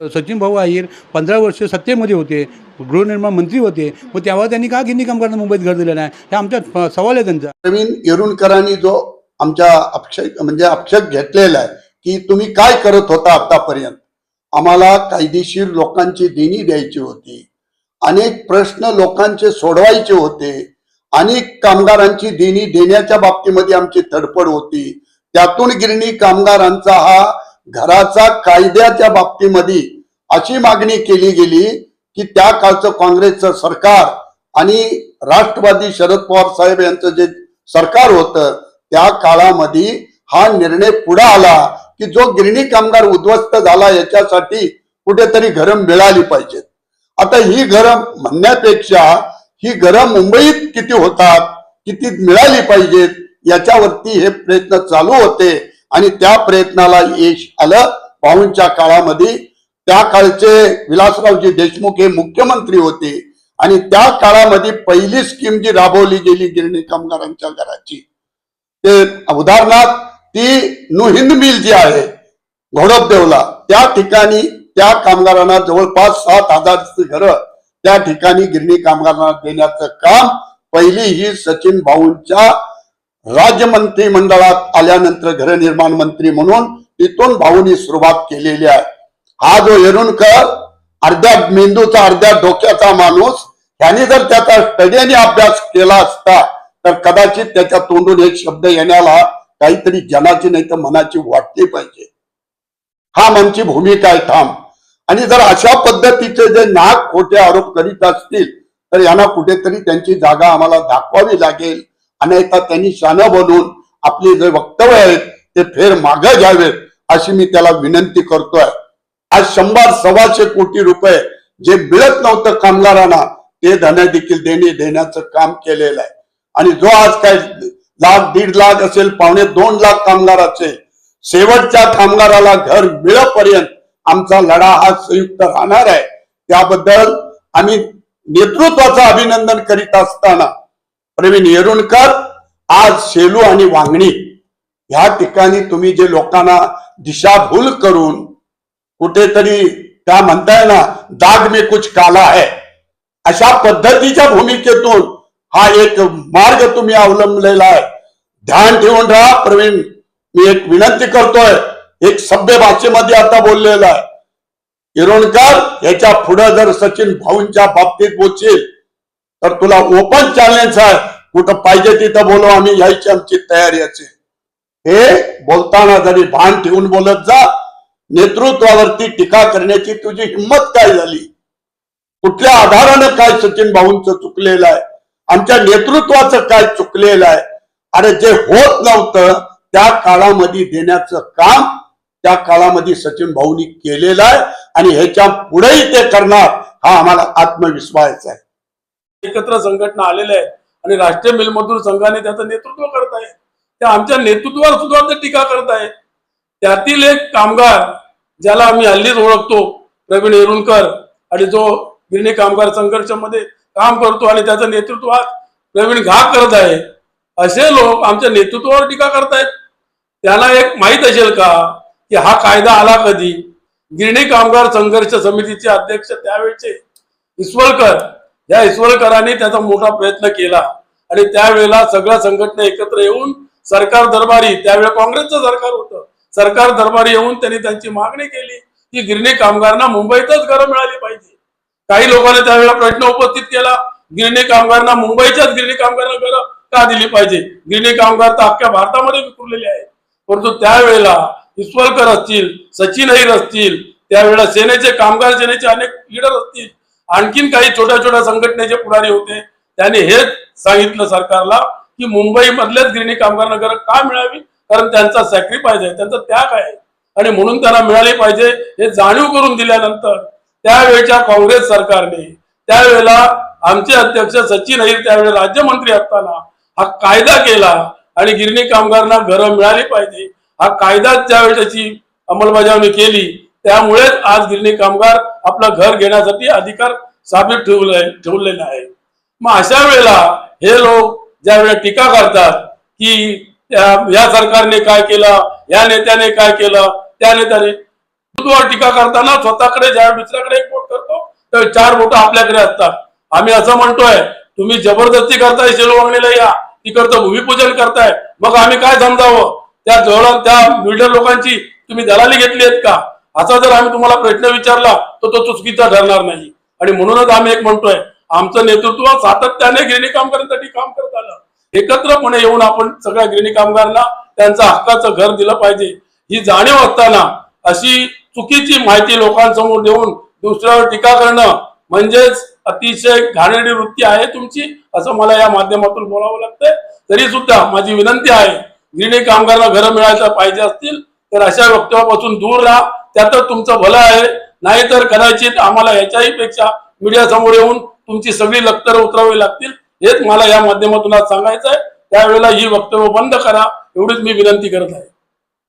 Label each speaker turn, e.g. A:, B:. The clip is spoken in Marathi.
A: सचिन भाऊ अहिर पंधरा वर्ष सत्तेमध्ये होते गृहनिर्माण मंत्री होते मग तेव्हा त्यांनी का गिन्नी कामगारांना मुंबईत घर दिलं नाही? हे आमचा सवाल आहे त्यांचा.
B: प्रवीण येरुणकरांनी जो आमच्या अक्षय म्हणजे अक्षक घेतलेला आहे की तुम्ही काय करत होता आतापर्यंत? आम्हाला कायदेशीर लोकांची देणी द्यायची होती अनेक प्रश्न लोकांचे सोडवायचे होते अनेक कामगारांची देणी देण्याच्या बाबतीमध्ये आमची तडफड होती त्यातून गिरणी कामगारांचा हा घराचा कायद्याच्या बाबतीमध्ये अशी मागणी केली गेली की त्या काळचं काँग्रेसचं सरकार आणि राष्ट्रवादी शरद पवार साहेब यांचं जे सरकार होतं त्या काळामध्ये हा निर्णय पुढे आला की जो गिरणी कामगार उद्ध्वस्त झाला याच्यासाठी कुठेतरी घरं मिळाली पाहिजेत. आता ही घरं म्हणण्यापेक्षा ही घरं मुंबईत किती होतात किती मिळाली पाहिजेत याच्यावरती हे प्रयत्न चालू होते. आणि त्या प्रयत्नाला यश आलं. पाहूनच्या काळामध्ये त्या काळचे विलासरावजी देशमुख हे मुख्यमंत्री होते. आणि त्या काळामध्ये पहिली स्कीम जी राबवली गेली गिरणी कामगारांच्या घराची ते उदाहरणार्थ ती नुहिंद मिल जी आहे घोडपदेवला त्या ठिकाणी त्या कामगारांना जवळपास सात हजारची घरं त्या ठिकाणी गिरणी कामगारांना देण्याचं काम पहिली ही सचिन भाऊंच्या राज्य मंत्रिमंडळात आल्यानंतर गृहनिर्माण मंत्री म्हणून तिथून भाऊनी सुरुवात केलेली आहे. हा जो येरुणकर अर्ध्या मेंदूचा अर्ध्या डोक्याचा माणूस त्याने जर त्याचा स्टडीने अभ्यास केला असता तर कदाचित त्याच्या तोंडून एक शब्द येण्याला काहीतरी जनाची नाही तर मनाची वाटली पाहिजे. हा आमची भूमिका आहे ठाम. आणि जर अशा पद्धतीचे जे नाक खोटे आरोप करीत असतील तर यांना कुठेतरी त्यांची जागा आम्हाला दाखवावी लागेल. आणि आता त्यांनी शानं बनवून आपले जे वक्तव्य आहेत ते फेर मागे घ्यावेत अशी मी त्याला विनंती करतोय. आज शंभर सव्वाशे कोटी रुपये जे मिळत नव्हतं कामगारांना ते धन देखील देणे देण्याचं काम केलेलं आहे. आणि जो आज काय लाख दीड लाख असेल पावणे दोन लाख कामगार असेल शेवटच्या कामगाराला घर मिळपर्यंत आमचा लढा हा संयुक्त राहणार आहे. त्याबद्दल आम्ही नेतृत्वाचं अभिनंदन करीत असताना प्रवीण येरुणकर आज सेलू आणि वांगणी ह्या ठिकाणी तुम्ही जे लोकांना दिशाभूल करून कुठेतरी त्या म्हणताय ना दाग मी कुछ काला है अशा पद्धतीच्या भूमिकेतून हा एक मार्ग तुम्ही अवलंबलेला आहे. ध्यान ठेवून राहा प्रवीण. मी एक विनंती करतोय एक सभ्य भाषेमध्ये आता बोललेला आहे. इरोणकर याच्यापुढे जर सचिन भाऊंच्या बाबतीत बोलशील तर तुला ओपन चॅलेंज आहे. कुठं पाहिजे तिथं बोलू आम्ही यायची आमची तयारी असेल हे बोलताना जरी भान ठेवून बोलत जा नेतृत्वावरती टीका करण्याची तुझी हिंमत काय झाली? कुठल्या आधारानं काय सचिन भाऊंच चुकलेलं आहे? आमच्या नेतृत्वाचं काय चुकलेलं आहे? अरे जे होत नव्हतं त्या काळामध्ये देण्याचं काम त्या काळामध्ये सचिन भाऊनी केलेलं आहे आणि ह्याच्या पुढेही ते करणार हा आम्हाला आत्मविश्वास आहे.
C: एकत्र संघटना आलेल्या आहेत आणि राष्ट्रीय मिलमजूर संघाने त्याचं नेतृत्व करत आहे. त्या आमच्या नेतृत्वावर सुद्धा ते टीका करत आहेत त्यातील एक कामगार ज्याला आम्ही हल्लीच ओळखतो प्रवीण येरुणकर आणि जो गिरणी कामगार संघर्षामध्ये काम करतो आणि त्याचं नेतृत्वात प्रवीण घाक करत आहे. असे लोक आमच्या नेतृत्वावर टीका करतायत. त्यांना एक माहीत असेल का की हा कायदा आला कधी? गिरणी कामगार संघर्ष समितीचे अध्यक्ष त्यावेळचे इस्वलकर या ईश्वरकरांनी त्याचा मोठा प्रयत्न केला. आणि त्यावेळेला सगळ्या संघटना एकत्र येऊन सरकार दरबारी त्यावेळेला काँग्रेसचं सरकार होतं. सरकार दरबारी येऊन त्यांनी त्यांची मागणी केली. की गिरणी कामगारांना मुंबईतच घरं मिळाली पाहिजे. काही लोकांनी त्यावेळेला प्रश्न उपस्थित केला. गिरणी कामगारांना मुंबईच्याच गिरणी कामगारांना घरं का दिली पाहिजे? गिरणी कामगार तर अख्ख्या भारतामध्ये विखुरलेले आहेत. परंतु त्यावेळेला ईश्वरकर असतील सचिन अहिर असतील त्यावेळेला सेनेचे कामगार सेनेचे अनेक लीडर असतील आणखीन काही छोट्या छोट्या संघटनेचे पुढारी होते. त्यांनी हेच सांगितलं सरकारला की मुंबई मधल्याच गिरणी कामगार नगर का मिळावी? कारण त्यांचा सॅक्रिफाईस आहे त्यांचा त्याग आहे. आणि म्हणून त्यांना मिळाली पाहिजे हे जाणीव करून दिल्यानंतर त्यावेळच्या काँग्रेस सरकारने त्यावेळेला आमचे अध्यक्ष सचिन अहिर त्यावेळेला राज्यमंत्री असताना हा कायदा केला आणि गिरणी कामगारांना घरं मिळाली पाहिजे. हा कायदा त्यावेळी त्याची अंमलबजावणी केली. त्यामुळेच आज गिरणी कामगार आपलं घर घेण्यासाठी अधिकार साबित ठेवले ठेवलेले आहे. मग अशा वेळेला हे लोक ज्या वेळेला टीका करतात की या सरकारने काय केलं या नेत्याने काय केलं त्या नेत्याने टीका करताना स्वतःकडे ज्या दुसऱ्याकडे एक बोट करतो तर चार बोट आपल्याकडे असतात. आम्ही असं म्हणतोय तुम्ही जबरदस्ती करताय शेलवांगणीला या. तिकडचं भूमिपूजन करताय. मग आम्ही काय समजावं? त्या जवळ त्या बिल्डर लोकांची तुम्ही दलाली घेतली आहेत का? असा जर आम्ही तुम्हाला प्रश्न विचारला तर तो चुकीचा ठरणार नाही. आणि म्हणूनच आम्ही एक म्हणतोय आमचं नेतृत्व सातत्याने गिरणी कामगारांसाठी काम करत आलं. एकत्रपणे येऊन आपण सगळ्या गिरणी कामगारांना त्यांचा हक्काचं घर दिलं पाहिजे. ही जाणीव असताना अशी चुकीची माहिती लोकांसमोर देऊन दुसऱ्यावर टीका करणं म्हणजेच अतिशय घाणेरडी वृत्ती आहे तुमची असं मला या माध्यमातून बोलावं लागतंय. तरी सुद्धा माझी विनंती आहे गिरणी कामगारांना घरं मिळायला पाहिजे असतील तर अशा वक्तव्यापासून दूर राहा. त्यातच तुमचं भलं आहे. नाहीतर कदाचित आम्हाला याच्याही पेक्षा मीडिया समोर येऊन तुमची सगळी लक्तर उतरावी लागतील. हेच मला या माध्यमातून आज सांगायचं आहे त्यावेळेला ही वक्तव्य बंद करा. एवढीच मी विनंती करत आहे.